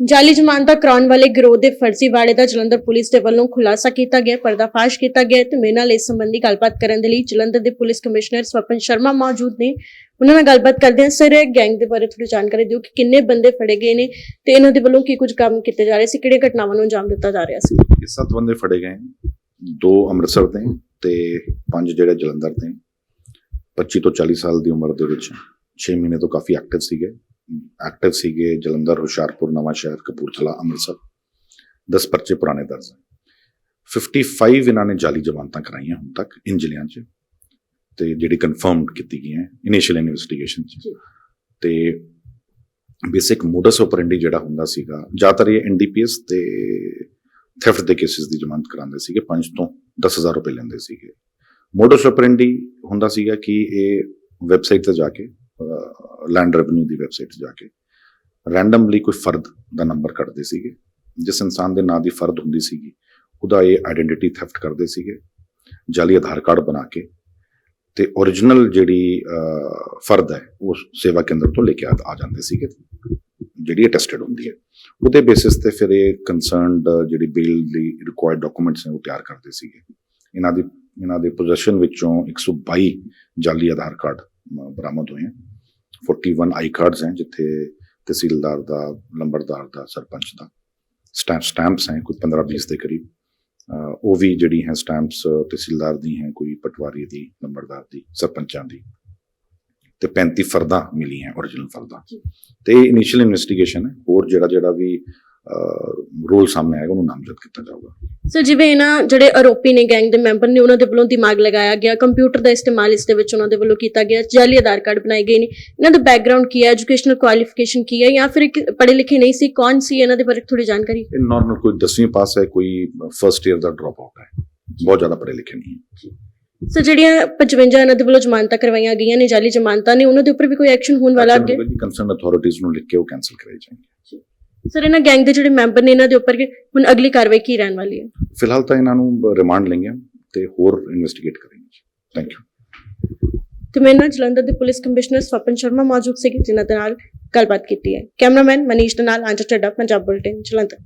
ਜਾਲੀ ਜ਼ਮਾਨਤਾਂ ਕਰਾਉਣ ਵਾਲੇ ਗਿਰੋਹ ਦੇ ਫਰਜ਼ੀ ਦਾ ਜਲੰਧਰ ਪੁਲਿਸ ਦੇ ਵੱਲੋਂ ਖੁਲਾਸਾ ਕੀਤਾ ਗਿਆ, ਪਰਦਾਫਾਸ਼ ਕੀਤਾ ਗਿਆ ਤੇ ਮੇਰੇ ਨਾਲ ਇਸ ਸੰਬੰਧੀ ਗੱਲਬਾਤ ਕਰਨ ਦੇ ਲਈ ਜਲੰਧਰ ਦੇ ਪੁਲਿਸ ਕਮਿਸ਼ਨਰ ਸਵਪਨ ਸ਼ਰਮਾ ਮੌਜੂਦ ਨੇ। ਉਹਨਾਂ ਨਾਲ ਗੱਲਬਾਤ ਕਰਦੇ ਹਾਂ। ਸਰ ਗੈਂਗ ਦੇ ਬਾਰੇ ਥੋੜੀ ਜਾਣਕਾਰੀ ਦਿਓ ਕਿ ਕਿੰਨੇ ਬੰਦੇ ਫੜੇ ਗਏ ਨੇ ਤੇ ਇਹਨਾਂ ਦੇ ਵੱਲੋਂ ਕੀ ਕੁਝ ਕੰਮ ਕੀਤੇ ਜਾ ਰਹੇ ਸੀ, ਕਿਹੜੀਆਂ ਘਟਨਾਵਾਂ ਨੂੰ ਅੰਜਾਮ ਦਿੱਤਾ ਜਾ ਰਿਹਾ ਸੀ? ਇਹ ਸੱਤ ਬੰਦੇ ਫੜੇ ਗਏ ਦੋ ਅੰਮ੍ਰਿਤਸਰ ਦੇ ਤੇ ਪੰਜ ਜਿਹੜੇ ਜਲੰਧਰ ਦੇ। 25 ਤੋਂ 40 ਸਾਲ ਦੀ ਉਮਰ ਦੇ ਵਿੱਚ 6 ਮਹੀਨੇ ਤੋਂ ਕਾਫੀ ਐਕਟਿਵ ਸੀਗੇ। ਐਕਟਿਵ ਸੀਗੇ ਜਲੰਧਰ ਹੁਸ਼ਿਆਰਪੁਰ ਨਵਾਂ ਸ਼ਹਿਰ ਕਪੂਰਥਲਾ ਅੰਮ੍ਰਿਤਸਰ। 10 ਪਰਚੇ ਪੁਰਾਣੇ ਦਰਜ ਹੈ 55 ਇਹਨਾਂ ਨੇ ਜਾਲੀ ਜ਼ਮਾਨਤਾਂ ਕਰਾਈਆਂ ਹੁਣ ਤੱਕ ਇਨ ਜ਼ਿਲ੍ਹਿਆਂ 'ਚ। ਤੇ ਜਿਹੜੀ ਕਨਫਰਮਡ ਕੀਤੀ ਗਈ ਹੈ ਇਨੀਸ਼ੀਅਲ ਇਨਵੈਸਟੀਗੇਸ਼ਨ 'ਚ। ਤੇ ਬੇਸਿਕ ਮੋਡਸ ਆਪਰੈਂਡੀ ਜਿਹੜਾ ਹੁੰਦਾ ਸੀਗਾ ਜ਼ਿਆਦਾਤਰ ਇਹ ਐਨਡੀਪੀਐਸ ਤੇ ਥੈਫਟ ਦੇ ਕੇਸਿਸ ਦੀ ਜ਼ਮਾਨਤ ਕਰਾਉਂਦੇ ਸੀਗੇ 5 ਤੋਂ 10000 ਰੁਪਏ ਲੈਂਦੇ ਸੀਗੇ। ਮੋਡਸ ਆਪਰੈਂਡੀ ਹੁੰਦਾ ਸੀਗਾ ਕਿ ਇਹ ਵੈਬਸਾਈਟ ਤੇ ਜਾ ਕੇ ਲੈਂਡ ਰੈਵਨਿਊ ਦੀ ਵੈਬਸਾਈਟ ਤੇ ਜਾ ਕੇ ਰੈਂਡਮਲੀ ਕੋਈ ਫਰਦ ਦਾ ਨੰਬਰ ਕੱਢਦੇ ਸੀਗੇ, ਜਿਸ ਇਨਸਾਨ ਦੇ ਨਾਂ ਦੀ ਫਰਦ ਹੁੰਦੀ ਸੀਗੀ, ਉਹਦਾ ਇਹ ਆਇਡੈਂਟੀਟੀ ਥੈਫਟ ਕਰਦੇ ਸੀਗੇ, ਜਾਲੀ ਆਧਾਰ ਕਾਰਡ ਬਣਾ ਕੇ, ਤੇ origignal ਜਿਹੜੀ ਫਰਦ ਹੈ, ਉਹ ਸੇਵਾ ਕੇਂਦਰ ਤੋਂ ਲੈ ਕੇ ਆ ਆ ਜਾਂਦੇ ਸੀਗੇ, ਜਿਹੜੀ ਟੈਸਟਡ ਹੁੰਦੀ ਹੈ। ਉਹਦੇ ਬੇਸਿਸ ਤੇ ਫਿਰ ਇਹ ਕੰਸਰਨਡ ਜਿਹੜੀ ਬਿਲ ਦੀ ਰਿਕੁਆਇਰਡ ਡਾਕੂਮੈਂਟਸ ਨੇ ਉਹ ਤਿਆਰ ਕਰਦੇ ਸੀਗੇ। ਇਹਨਾਂ ਦੀ, ਇਹਨਾਂ ਦੇ ਪੋਜੀਸ਼ਨ ਵਿੱਚੋਂ 122 ਜਾਲੀ ਆਧਾਰ ਕਾਰਡ ਬਰਾਮਦ ਹੋਏ ਹਨ 41 ਆਈ ਕਾਰਡਸ ਹਨ ਜਿੱਥੇ ਤਹਿਸੀਲਦਾਰ ਦਾ ਲੰਬੜਦਾਰ ਦਾ ਸਰਪੰਚ ਦਾ ਸਟੈਂਪ ਸਟੈਂਪਸ ਹੈ ਕੋਈ 15 20 ਦੇ ਕਰੀਬ ਉਹ ਵੀ ਜਿਹੜੀ ਹੈ ਸਟੈਂਪਸ ਤਹਿਸੀਲਦਾਰ ਦੀ ਹੈ ਕੋਈ ਪਟਵਾਰੀ ਦੀ ਲੰਬੜਦਾਰ ਦੀ ਸਰਪੰਚਾਂ ਦੀ ਤੇ 35 ਫਰਦਾਂ ਮਿਲੀ ਹੈ origignal ਫਰਦਾਂ। ਤੇ ਇਨੀਸ਼ੀਅਲ ਇਨਵੈਸਟੀਗੇਸ਼ਨ ਹੈ ਹੋਰ ਜਿਹੜਾ ਜਿਹੜਾ ਵੀ ਰੋਲ ਸਾਹਮਣੇ ਆਏਗਾ ਉਹਨੂੰ ਨਾਮਜ਼ਦ ਕੀਤਾ ਜਾਊਗਾ। ਸਰ ਜਿਵੇਂ ਇਹਨਾਂ ਜਿਹੜੇ ਆਰੋਪੀ ਨੇ ਗੈਂਗ ਦੇ ਮੈਂਬਰ ਨੇ ਉਹਨਾਂ ਦੇ ਵੱਲੋਂ ਦਿਮਾਗ ਲਗਾਇਆ ਗਿਆ ਕੰਪਿਊਟਰ ਦਾ ਇਸਤੇਮਾਲ ਇਸ ਦੇ ਵਿੱਚ ਉਹਨਾਂ ਦੇ ਵੱਲੋਂ ਕੀਤਾ ਗਿਆ ਜਾਲੀ ਆਧਾਰ ਕਾਰਡ ਬਣਾਏ ਗਏ ਨੇ। ਇਹਨਾਂ ਦਾ ਬੈਕਗ੍ਰਾਉਂਡ ਕੀ ਹੈ ਐਜੂਕੇਸ਼ਨਲ ਕੁਆਲੀਫਿਕੇਸ਼ਨ ਕੀ ਹੈ ਜਾਂ ਫਿਰ ਪੜ੍ਹੇ ਲਿਖੇ ਨਹੀਂ ਸੀ ਕੌਣ ਸੀ ਇਹਨਾਂ ਦੇ ਬਾਰੇ ਥੋੜੀ ਜਾਣਕਾਰੀ? ਨਾਰਮਲ ਕੋਈ 10ਵੀਂ ਪਾਸ ਹੈ ਕੋਈ ਫਰਸਟ ਇਅਰ ਦਾ ਡ੍ਰੌਪ ਆਊਟ ਹੈ। ਬਹੁਤ ਜ਼ਿਆਦਾ ਪੜ੍ਹੇ ਲਿਖੇ ਨਹੀਂ ਹੈ। ਸਰ ਜਿਹੜੀਆਂ 55 ਇਹਨਾਂ ਦੇ ਵੱਲੋਂ ਜ਼ਮਾਨਤਾਂ ਕਰਵਾਈਆਂ ਗਈਆਂ ਨੇ ਜਾਲੀ ਜ਼ਮਾਨਤਾਂ ਨੇ ਉਹਨਾਂ ਦੇ ਉੱਪਰ ਵੀ ਕੋਈ ਐਕਸ਼ਨ ਹੋਣ ਵਾਲਾ ਅੱਗੇ? ਕੰਸਰਨ ਅਥਾਰਟੀਜ਼ ਨੂੰ ਲਿਖ ਕੇ ਉਹ ਕੈਨਸਲ ਕਰਾਈ ਜਾਣਗੇ ਸਰ ਇਹਨਾਂ ਗੈਂਗ ਦੇ ਜਿਹੜੇ ਮੈਂਬਰ ਨੇ ਇਹਨਾਂ ਦੇ ਉੱਪਰ ਹੁਣ ਅਗਲੀ ਕਾਰਵਾਈ ਕੀ ਰਹਿਣ ਵਾਲੀ ਹੈ? ਫਿਲਹਾਲ ਤਾਂ ਇਹਨਾਂ ਨੂੰ ਰਿਮਾਂਡ ਲੈਂਗੇ ਤੇ ਹੋਰ ਇਨਵੈਸਟੀਗੇਟ ਕਰਾਂਗੇ ਥੈਂਕ ਯੂ ਤੇ ਮੇਰੇ ਨਾਲ ਜਲੰਧਰ ਦੇ ਪੁਲਿਸ ਕਮਿਸ਼ਨਰ ਸਵਪਨ ਸ਼ਰਮਾ ਮੌਜੂਦ ਸੀ ਜਿਨ੍ਹਾਂ ਦੇ ਨਾਲ ਗੱਲਬਾਤ ਕੀਤੀ ਹੈ। ਕੈਮਰਾਮੈਨ ਮਨੀਸ਼ ਦੇ ਨਾਲ ਅੰਜਰ ਚੱਡਾ ਪੰਜਾਬ ਬੁਲਟਨ ਜਲੰਧਰ।